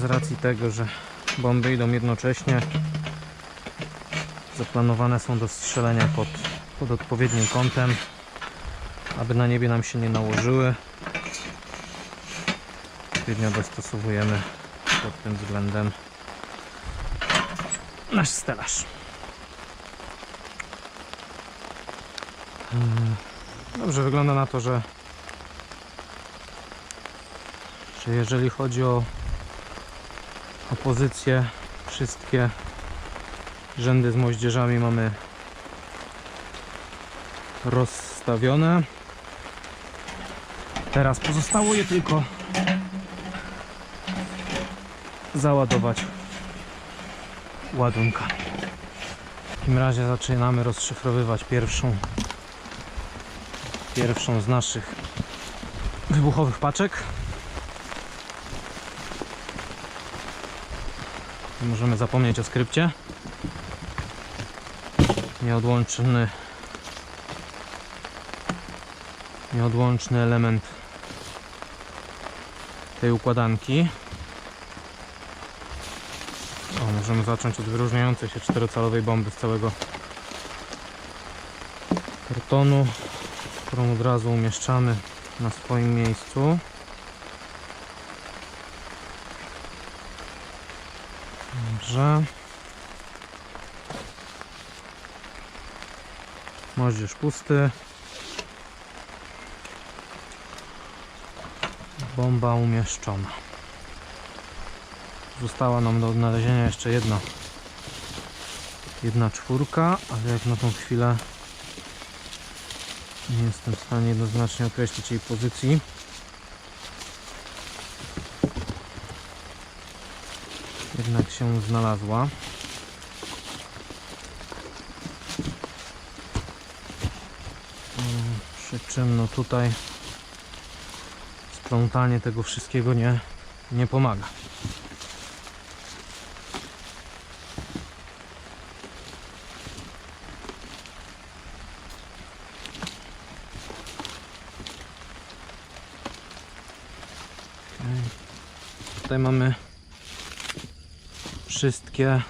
Z racji tego, że bomby idą jednocześnie, zaplanowane są do strzelenia pod, pod odpowiednim kątem, aby na niebie nam się nie nałożyły. Odpowiednio dostosowujemy pod tym względem nasz stelaż. Mm, Dobrze, wygląda na to, że, że jeżeli chodzi o, o pozycję, wszystkie rzędy z moździerzami mamy rozstawione. Teraz pozostało je tylko załadować ładunkami. W takim razie zaczynamy rozszyfrowywać pierwszą pierwszą z naszych wybuchowych paczek. Możemy zapomnieć o skrypcie. Nieodłączny nieodłączny element tej układanki. O, możemy zacząć od wyróżniającej się czterocalowej bomby z całego kartonu którą od razu umieszczamy na swoim miejscu. Dobrze. Moździerz pusty. Bomba umieszczona. Została nam do odnalezienia jeszcze jedna jedna czwórka, ale jak na tą chwilę nie jestem w stanie jednoznacznie określić jej pozycji. Jednak się znalazła. Mm, Przy czym no tutaj splątanie tego wszystkiego nie, nie pomaga. Tutaj mamy wszystkie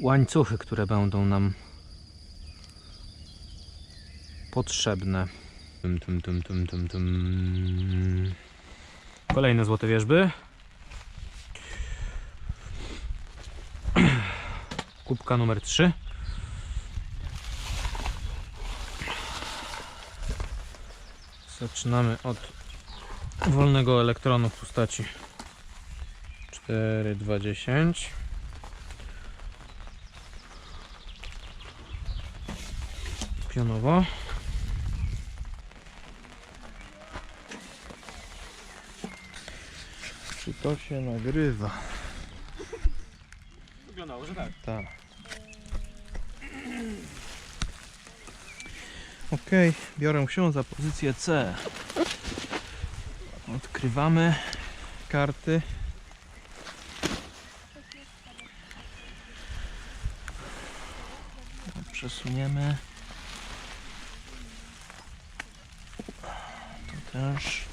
łańcuchy, które będą nam potrzebne. Tum, tum, tum, tum, tum, tum. Kolejne złote wierzby. Kubka numer 3. Zaczynamy od wolnego elektronu w postaci 4210 pionowo Czy to się nagrywa? wyglądało, że tak Tak. Okej, biorę się za pozycję C. Odkrywamy karty. Przesuniemy. To też.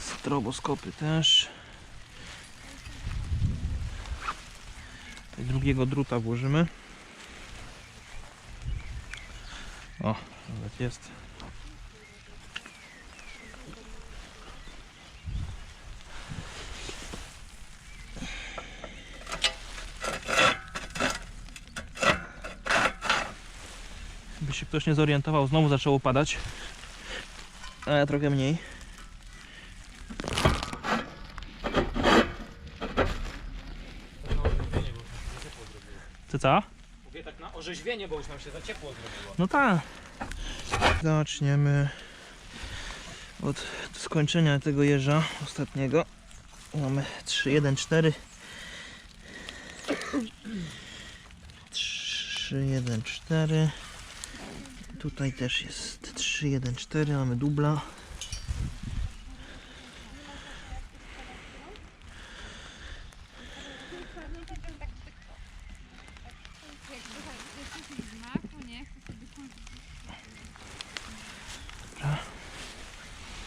Stroboskopy też. Drugiego druta włożymy. O, nawet jest. Się ktoś nie zorientował, znowu zaczęło padać. A ja trochę mniej. Co co? Mówię tak na orzeźwienie, bo już nam się za ciepło zrobiło. No tak. Zaczniemy od skończenia tego jeża ostatniego. Mamy 3, 1, 4. 3, 1, 4. Tutaj też jest 3, 1, 4. Mamy dubla.